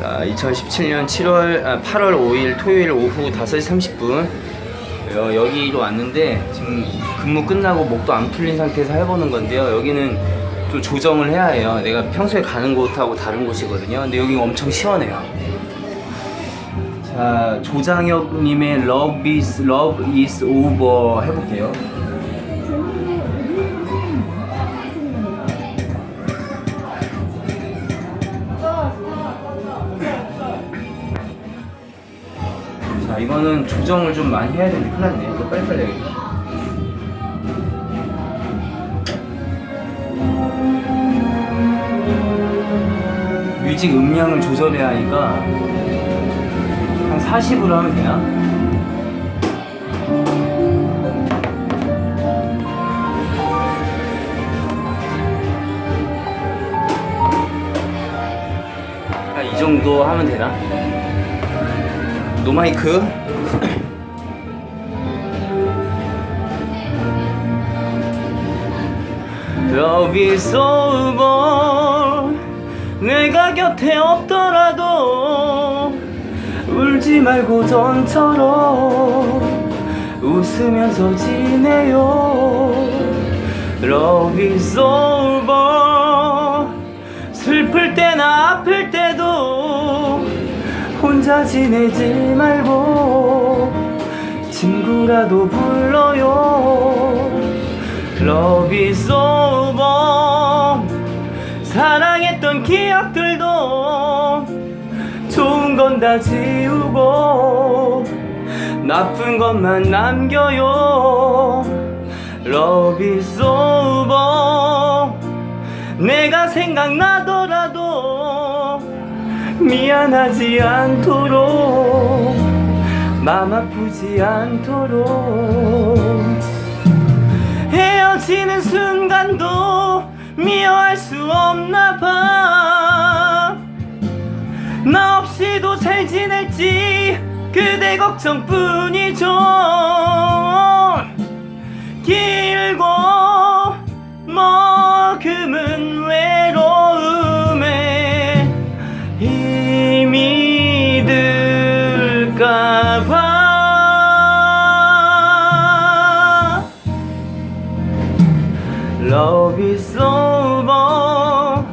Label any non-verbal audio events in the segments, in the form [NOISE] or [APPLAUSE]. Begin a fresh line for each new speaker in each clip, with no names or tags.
자, 2017년 7월, 아, 8월 5일 토요일 오후 5시 30분. 여, 여기로 왔는데, 지금 근무 끝나고 목도 안 풀린 상태에서 해보는 건데요. 여기는 또 조정을 해야 해요. 내가 평소에 가는 곳하고 다른 곳이거든요. 근데 여기 엄청 시원해요. 자, 조장혁님의 Love is, Love is Over 해볼게요. 자, 이거는 조정을 좀 많이 해야 되는데 큰일 났네. 이거 빨리빨리 해야겠다. 뮤직 음량을 조절해야 하니까 한 40으로 하면 되나? 한이 정도 하면 되나? 노마이크 Love is over 내가 곁에 없더라도 울지 말고 전처럼 웃으면서 지내요. Love is over 슬플 때나 아플 때도 혼자 지내지 말고 친구라도 불러요. Love is over. 사랑했던 기억들도 좋은 건 다 지우고 나쁜 것만 남겨요. Love is over. 내가 생각나더라도 미안하지 않도록 맘 아프지 않도록 헤어지는 순간도 미워할 수 없나 봐. 나 없이도 잘 지낼지 그대 걱정뿐이죠. 길고 머금은 외 Love is over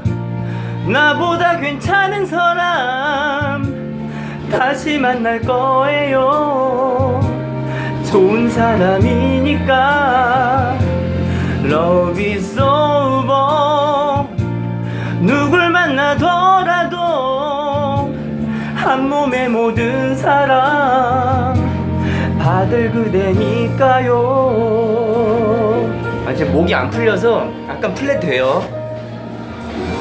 나보다 괜찮은 사람 다시 만날 거예요. 좋은 사람이니까. Love is over 누굴 만나더라도 한 몸의 모든 사랑 받을 그대니까요 아 지금 목이 안 풀려서 약간 플랫 돼요.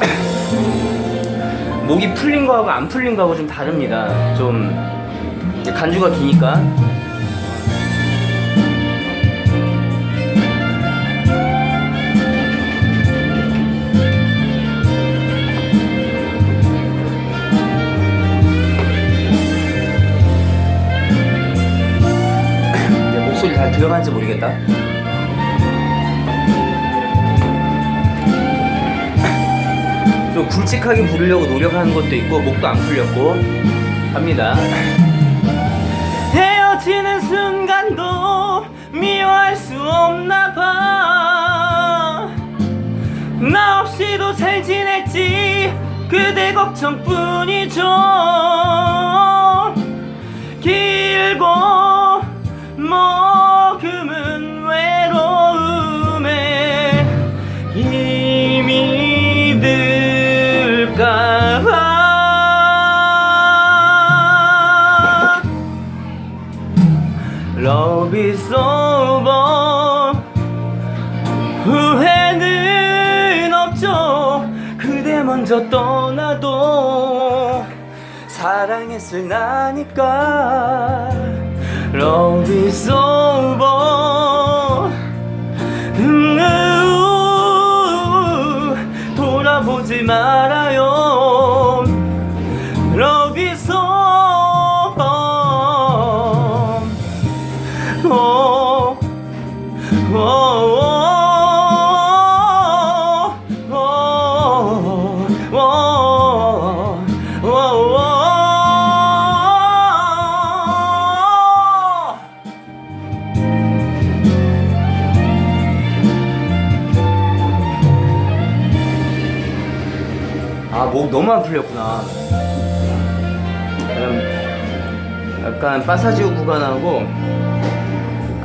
[COUGHS] 목이 풀린 거하고 안 풀린 거하고 좀 다릅니다. 좀 간주가 기니까. [COUGHS] 목소리 잘 들어가는지 모르겠다 좀 굵직하게 부르려고 노력하는 것도 있고 목도 안 풀렸고 합니다. [LAUGHS] 헤어지는 순간도 미워할 수 없나 봐. 나 없이도 잘 지냈지 그대 걱정뿐이죠. 길고 머 Is over 후회는 없죠. 그대 먼저 떠나도 사랑했을 나니까. Love is over. 음, 우, 돌아보지 말아 아목 너무 안 풀렸구나. 약간 빠사지오 구간하고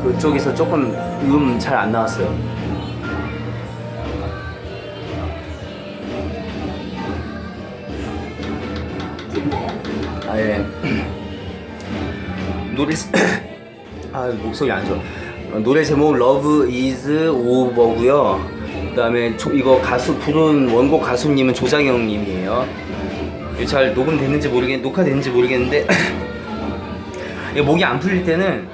그쪽에서 조금 음 잘 안 나왔어요. 아예 [CLEARS THROAT] 노래 [CLEARS THROAT] 아 목소리 안 좋아. 어, 노래 제목 Love Is Over고요. 그다음에 조- 이거 가수 부른 원곡 가수님은 조장영 님이에요. 이거 잘 녹음됐는지 모르겠 녹화됐는지 모르겠는데 [CLEARS THROAT] 목이 안 풀릴 때는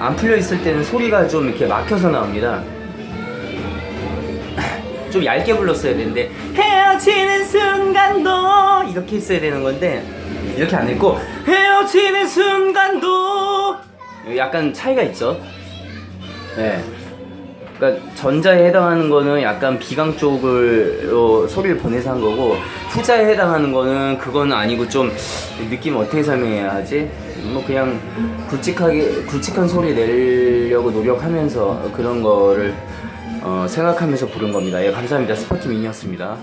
안 풀려 있을 때는 소리가 좀 이렇게 막혀서 나옵니다. 좀 얇게 불렀어야 되는데 헤어지는 순간도 이렇게 했어야 되는 건데 이렇게 안 했고 헤어지는 순간도 약간 차이가 있죠. 네. 그러니까 전자에 해당하는 거는 약간 비강 쪽으로 소리를 보내서 한 거고 후자에 해당하는 거는 그거는 아니고 좀 느낌 어떻게 설명해야 하지? 뭐 그냥 굵직하게 굵직한 소리 내려고 노력하면서 그런 거를 어, 생각하면서 부른 겁니다. 예, 감사합니다. 스파키 민이었습니다.